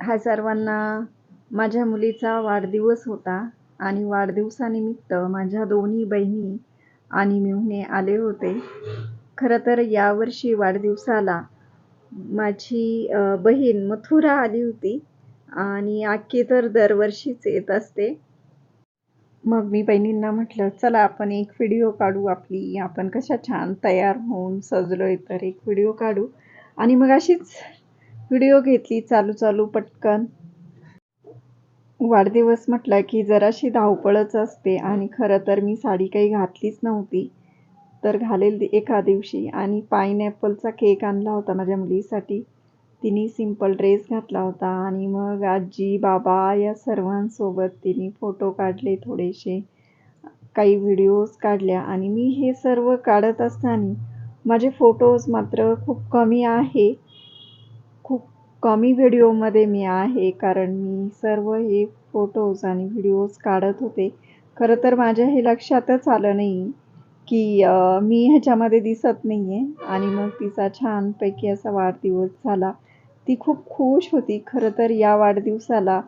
हा सर्वांना माझ्या मुलीचा वाढदिवस होता आणि वाढदिवसानिमित्त माझ्या दोन्ही बहिणी आणि मेहुणे आले होते. खरं तर यावर्षी वाढदिवसाला माझी बहीण मथुरा आली होती आणि आखी तर दरवर्षीच येत असते. मग मी बहिणींना म्हटलं चला आपण एक व्हिडिओ काढू आपली. आपण कशा छान तयार होऊन सजलोय तर एक व्हिडिओ काढू. आणि मग अशीच व्हिडिओ घेतली चालू चालू पटकन. वाढदिवस म्हटलं की जराशी धावपळच असते आणि खरं तर मी साडी काही घातलीच नव्हती. तर घालेल एका दिवशी आणि पायनॅपलचा केक आणला होता माझ्या मुलीसाठी. तिने सिंपल ड्रेस घातला होता आणि मग आजी बाबा या सर्वांसोबत तिने फोटो काढले थोडेसे. काही व्हिडिओज काढल्या आणि मी हे सर्व काढत असताना माझे फोटोज मात्र खूप कमी आहे. कमी व्हिडिओमध्ये मी आहे कारण मी सर्व हे फोटोज आणि व्हिडिओज काढत होते. खरं तर माझ्या हे लक्षातच आलं नाही की मी ह्याच्यामध्ये दिसत नाही आहे आणि मग तिचा छानपैकी असा वाढदिवस झाला. ती खूप खुश होती. खरं तर या वाढदिवसाला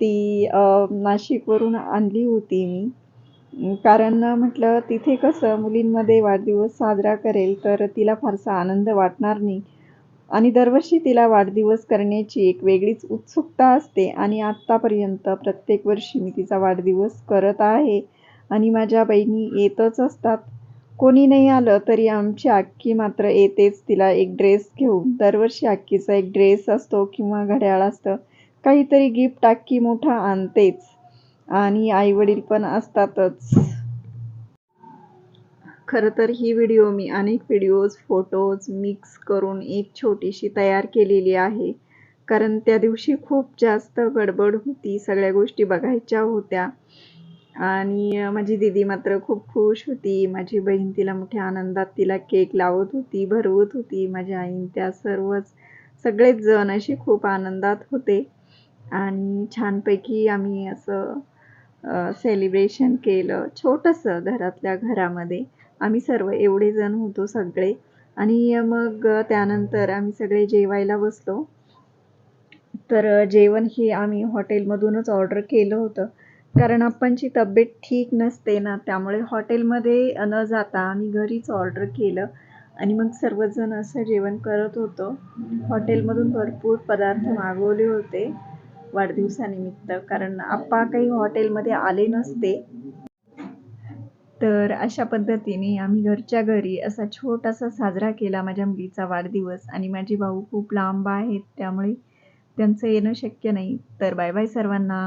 ती नाशिकवरून आणली होती मी. कारण म्हटलं तिथे कसं मुलींमध्ये वाढदिवस साजरा करेल तर तिला फारसा आनंद वाटणार नाही. आणि दरवर्षी तिला वाढदिवस करण्याची एक वेगळीच उत्सुकता असते. आणि आत्तापर्यंत प्रत्येक वर्षी मी तिचा वाढदिवस करत आहे आणि माझ्या बहिणी येतच असतात. कोणी नाही आलं तरी आमची आक्की मात्र येतेच तिला एक ड्रेस घेऊन. दरवर्षी आक्कीचा एक ड्रेस असतो किंवा घड्याळ असतं. काहीतरी गिफ्ट आक्की मोठा आणतेच. आणि आईवडील पण असतातच. खरं तर ही व्हिडिओ मी अनेक व्हिडिओज फोटोज मिक्स करून एक छोटीशी तयार केलेली आहे. कारण त्या दिवशी खूप जास्त गडबड होती सगळ्या गोष्टी बघायच्या होत्या. आणि माझी दिदी मात्र खूप खुश होती. माझी बहीण तिला मोठ्या आनंदात तिला केक लावत होती भरवत होती. माझ्या आईन त्या सर्वच सगळेच जण असे खूप आनंदात होते. आणि छानपैकी आम्ही असं सेलिब्रेशन केलं. छोटंसं घरातल्या घरामध्ये. आम्ही सर्व एवढे जण होतो सगळे. आणि मग त्यानंतर आम्ही सगळे जेवायला बसलो. तर जेवण हे आम्ही हॉटेलमधूनच ऑर्डर केलं होतं. कारण आपणची तब्येत ठीक नसते ना त्यामुळे हॉटेलमध्ये न जाता आम्ही घरीच ऑर्डर केलं. आणि मग सर्वजण असं जेवण करत होतो. हॉटेलमधून भरपूर पदार्थ मागवले होते. वाढदिवसानिमित्त. कारण आप्पा काही हॉटेलमध्ये आले नसते. तर अशा पद्धतीने आम्ही घरच्या घरी असा छोटासा साजरा केला माझ्या मुलीचा वाढदिवस. आणि माझे भाऊ खूप लांब आहेत त्यामुळे त्यांचं येणं शक्य नाही. तर बाय बाय सर्वांना.